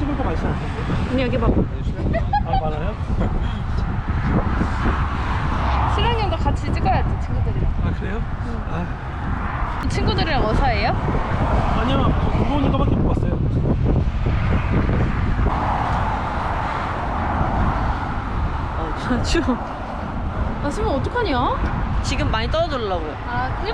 언니 여기 봐봐. 아 많아요? 실행님도 같이 찍어야지 친구들이랑. 아 그래요? 아 친구들이랑 어사예요? 아니요 부모님과밖에 못 봤어요 아, 추워. 아 수면 어떡하냐? 지금 많이 떨어지려고요. 아 그래?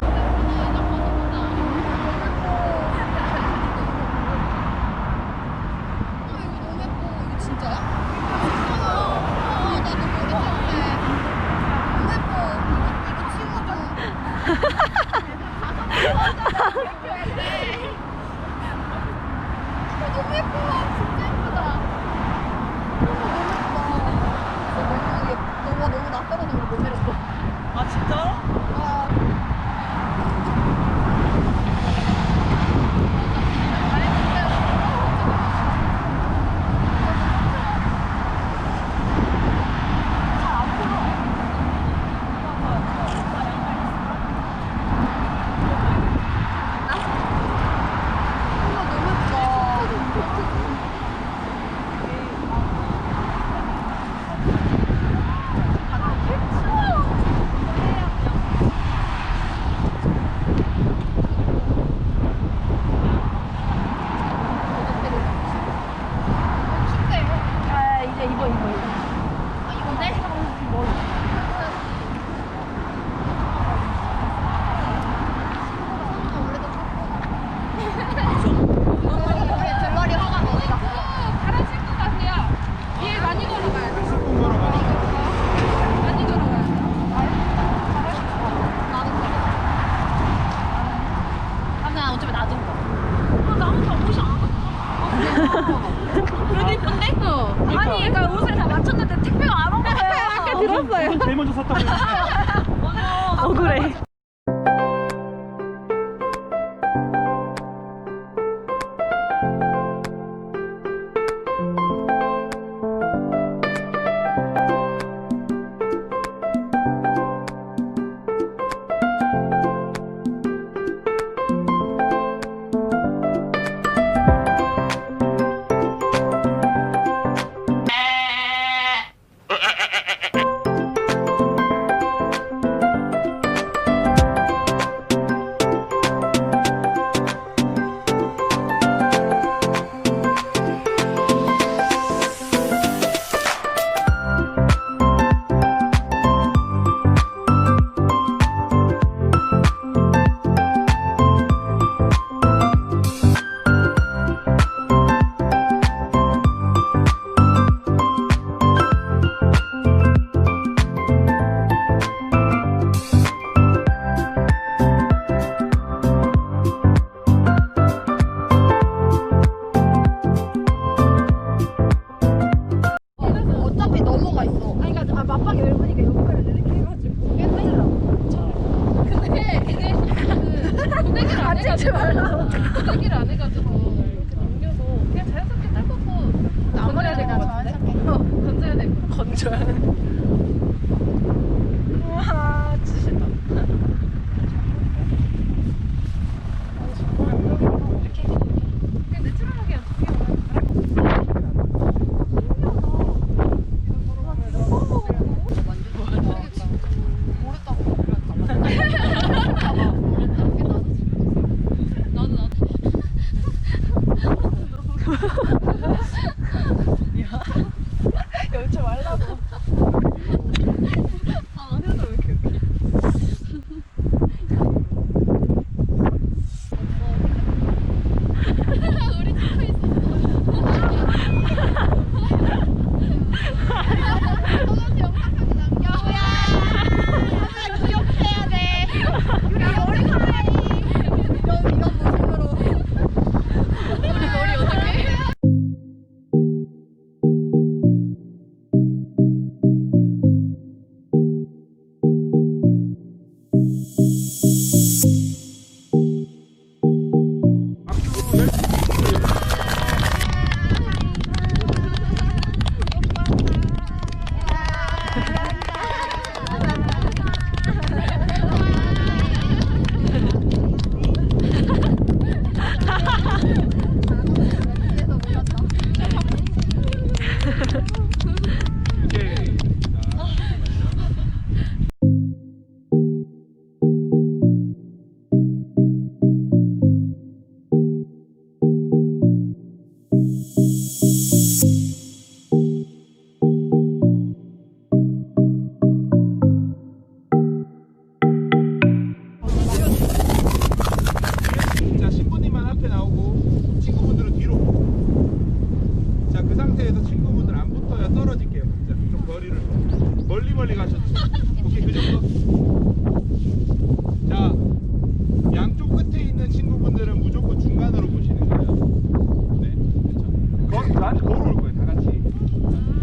너무 예뻐 진짜 예쁘다 너무 너무 예뻐 너무 너무 낯설어서 못 내렸어 아, 진짜로? 아 아 이제 입어 입어 입어. 아, 이건데? 들러리 화가 어디 갔어? 갈아 신고 가세요. 뒤에 많이 걸어가요. 많이 걸어가요. 아, 나 어차피 놔둔 거. 아, 나 아무도 옷이 안 그래도 이쁜데? 어. 아니, 그러니까 옷을 다 맞췄는데 택배가 안 온 거예요. 택배 들었어요. 제일 먼저 샀다고 했는데 억울해. 돼. 우와, 진짜. 그냥 내 자, 그 상태에서 친구분들 안 붙어야 떨어질게요. 자, 좀 거리를 좀. 멀리 멀리 가셔도. 오케이, 그 정도. 자, 양쪽 끝에 있는 친구분들은 무조건 중간으로 보시는 거예요. 네, 그렇죠. 거, 나한테 걸어올 거예요, 다 같이.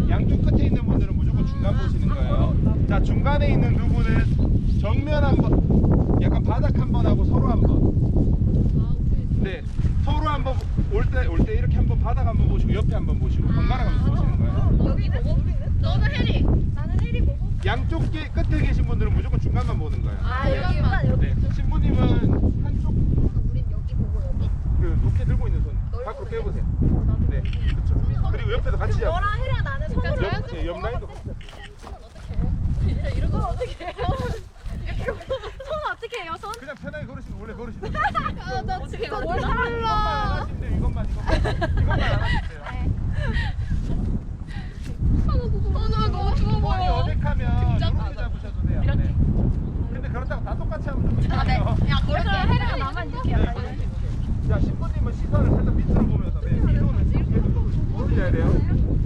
양쪽 끝에 있는 분들은 무조건 중간 보시는 거예요. 자, 중간에 있는 두 분은 정면 한 번, 약간 바닥 한 번 하고 서로 한 번. 네, 서로 한번 올 때 올 때 이렇게 한번 바닥 한번 보시고 옆에 한번 보시고 번갈아 가면서 보시는 거예요. 여기는? 너는 해리. 나는 해리 보고. 양쪽 게, 끝에 계신 분들은 무조건 중간만 보는 거예요. 아, 여기만. 네, 신부님은 한쪽 우린 여기 보고 여기. 그 높게 들고 있는 손 밖으로 빼보세요. 네, 그렇죠. 그리고 옆에도 같이 잡고. 너랑 해리랑 나는 손으로. 옆, 네, 옆 라인도 같이. 이런 건 어떻게 해요? 손 어떻게 해요? 손? 그냥 편하게 걸으시면 원래 걸으시는 거예요. 아, 나 진짜 살라. 하시면 돼요. 이것만 이것만 이것만 안 하시면 돼요. 오늘 너무 추워 손이 보여. 어색하면 이렇게 잡으셔도 돼요. 네. 근데 그렇다고 다 똑같이 하면 좀 이상해요. 야, 그래서 해리가 나만 이렇게 네. 약간. 자, 신부님은 시선을 살짝 밑으로 보면서 네, 뒤로는 계속 보셔야 돼요.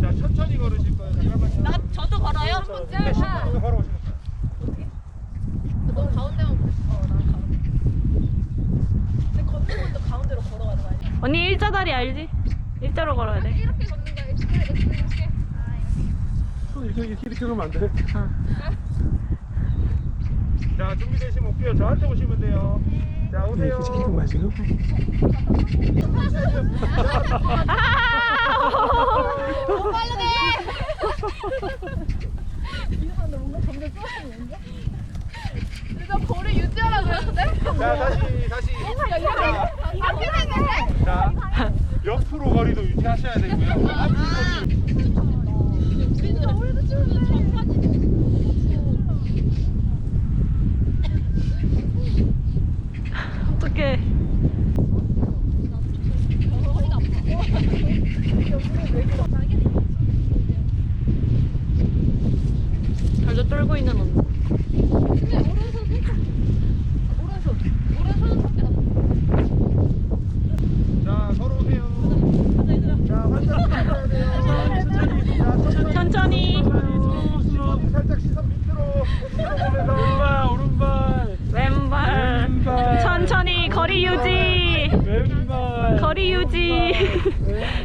자, 천천히 걸으실 거예요. 잠깐만요. 나 저도 걸어요? 네, 신부님 걸어오시는 거예요. 너 가운데만 보고 싶어. 난 가운데. 근데 걷는 것도 가운데로 걸어가는 거 아니야? 언니 일자다리 알지? 일자로 걸어야 돼. 이렇게 걷는 거야. 이렇게 이렇게 이렇게. 손 이렇게 이렇게 이렇게 그러면 안 돼. 자, 준비되시면 올게요. 저한테 오시면 돼요. 자, 오세요. 이렇게 지키는 거야 지금? 너무 빠르네. 이거 거리 유지하라 그랬는데? 자, 다시 다시. 자, 앞에 있네. 자, 옆으로 거리도 유지하셔야 되고요. 앞으로 우리는 우리도 지금 전까지. 어떡해. 잘도 떨고 있는 언니. 근데 오른손 살짝. 오른손. 오른손은 밖에 나. 자, 걸어오세요. 자, 활짝 하셔야 돼요. 자, 천천히. 신부님 살짝 시선 밑으로 밑으로 보면서 오른발 오른발 왼발. 왼발. 천천히 거리 유지. 왼발. 거리 유지.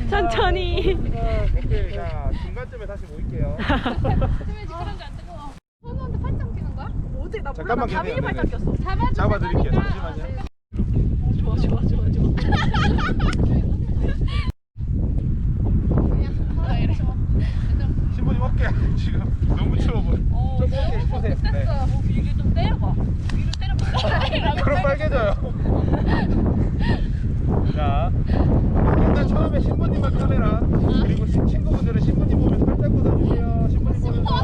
천천히. 오케이, 자, 중간쯤에 다시 모일게요. 선우한테 팔짱 끼는 거야? 어디 나 잠깐만 네네. 꼈어. 잡아주세요. 잡아드릴게요. 그러니까. 잠시만요. 좋아 좋아 좋아 좋아. 신부님 어깨 지금 너무 추워 보여. 좀 어깨 보세요. 네. 이게 좀 때려봐. 위로 때려봐. 그럼 빨개져요. 자, 일단 처음에 신부님만 카메라 그리고 시- 친구분들은 신부님 보면서 활짝 웃어주세요. 신부님 보면서.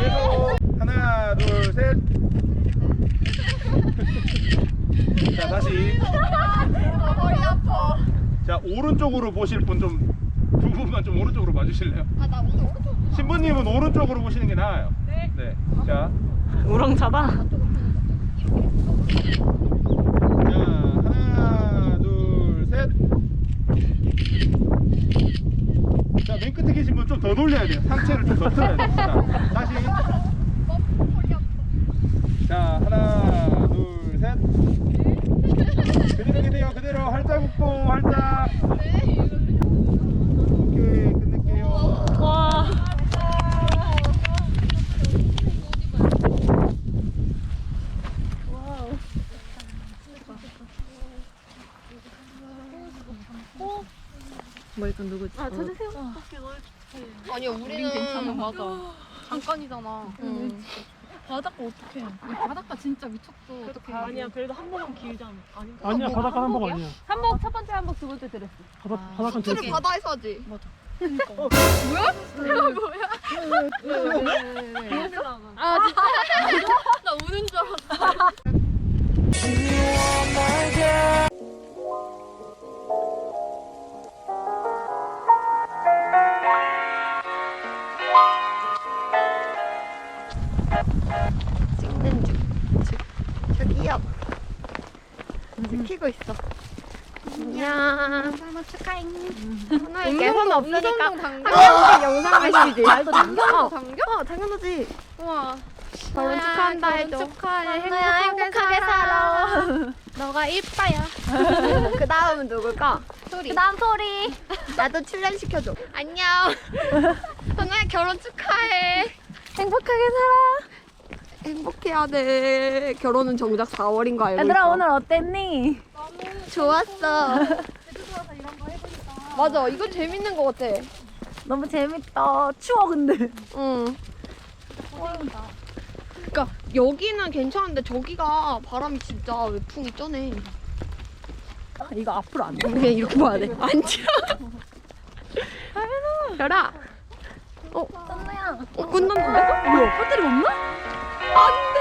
계속 하나, 둘, 셋. 자, 다시. 머리 아파. 자, 오른쪽으로 보실 분 좀 두 분만 좀 오른쪽으로 봐주실래요? 아, 나 오늘 오른쪽. 신부님은 오른쪽으로 보시는 게 나아요. 네. 네. 자, 우렁차다. 자 하나, 둘, 셋. 자, 맨 끝에 계신 분 좀 더 놀려야 돼요. 상체를 좀 더 틀어야 돼요. 자, 다시. 자, 하나, 둘, 셋. 그대로 계세요. 그대로 활짝 웃고 활짝. 오케이, 끝낼게요. 와. 뭐 이건 누구지? 아 찾으세요. 아니야, 우리는 괜찮아, 맞아. 잠깐이잖아. 바닷가 어떡해. 바닷가 진짜 미쳤어. 어떡해. 아니야 그래도 한 번은 길잖아. 아니. 아니야 바닷가 한복 아니야. 한복 첫 번째 한복 두 번째 드레스. 바다 바닷가 둘이 들었어. 바다에서 하지. 아 진짜? 오늘 개선 없으니까 당겨? 한국의 영상 메시지. 말도 당겨? 어, 당겨? 어, 당연하지. 우와. 결혼 축하한다 해줘. 축하해. 너야 행복하게, 살아. 너가 이빠야. 그 다음은 누굴까? 소리. 다음 소리. 나도 출연시켜줘. 안녕. 너야 결혼 축하해. 행복하게 살아. 행복해야 돼. 결혼은 정작 4월인 거 알고 얘들아 있어. 오늘 어땠니? 좋았어. 맞아, 이거 재밌는 거 같아. 너무 재밌다. 추워 근데. 응. 그러니까 여기는 괜찮은데 저기가 바람이 진짜 외풍이 쩌네. 이거 앞으로 안 돼. 그냥 이렇게 봐야 돼. 앉아. 별아. 어, 썸네야. 어, 끝났는데? 뭐야? 배터리 없나? 안